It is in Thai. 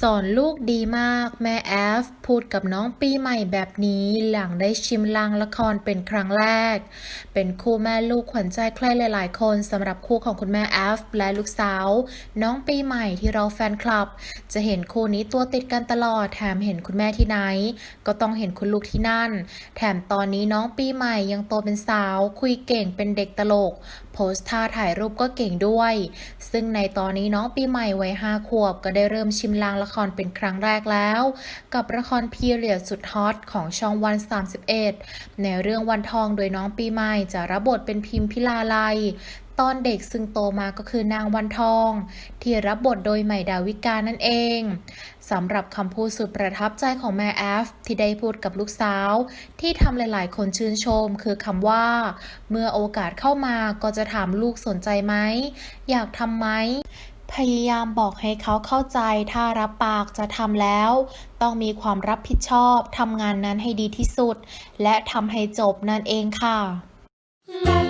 สอนลูกดีมากแม่แอฟพูดกับน้องปีใหม่แบบนี้ หลังได้ชิมลางละครเป็นครั้งแรก เป็นคู่แม่ลูกขวัญใจใครหลายๆ คนสำหรับคู่ของคุณแม่แอฟและลูกสาว น้องปีใหม่ที่เราแฟนคลับ จะเห็นคู่นี้ตัวติดกันตลอดแถมเห็นคุณแม่ที่ไหน ก็ต้องเห็นคุณลูกที่นั่น แถมตอนนี้น้องปีใหม่ยังโตเป็นสาว คุยเก่งเป็นเด็กตลก โพสท่าถ่ายรูปก็เก่งด้วย ซึ่งในตอนนี้น้องปีใหม่วัยห้าขวบก็ได้เริ่มชิมลางละครเป็นครั้งแรกแล้ว กับละครพีเรียดสุดฮอตของช่องวัน 31 ในเรื่องวันทองโดยน้องปีใหม่จะรับบทเป็นพิมพิลาไลยตอนเด็กซึ่งโตมาก็คือนางวันทอง ที่รับบทโดยใหม่ดาวิกานั่นเองสำหรับคำพูดสุดประทับใจของแม่แอฟ ที่ได้พูดกับลูกสาว ที่ทำหลายๆ คนชื่นชม คือคำว่า เมื่อโอกาสเข้ามาก็จะถามลูกสนใจไหม อยากทำไหม พยายามบอกให้เขาเข้าใจถ้ารับปากจะทำแล้ว ต้องมีความรับผิดชอบทำงานนั้นให้ดีที่สุด และทำให้จบนั่นเองค่ะ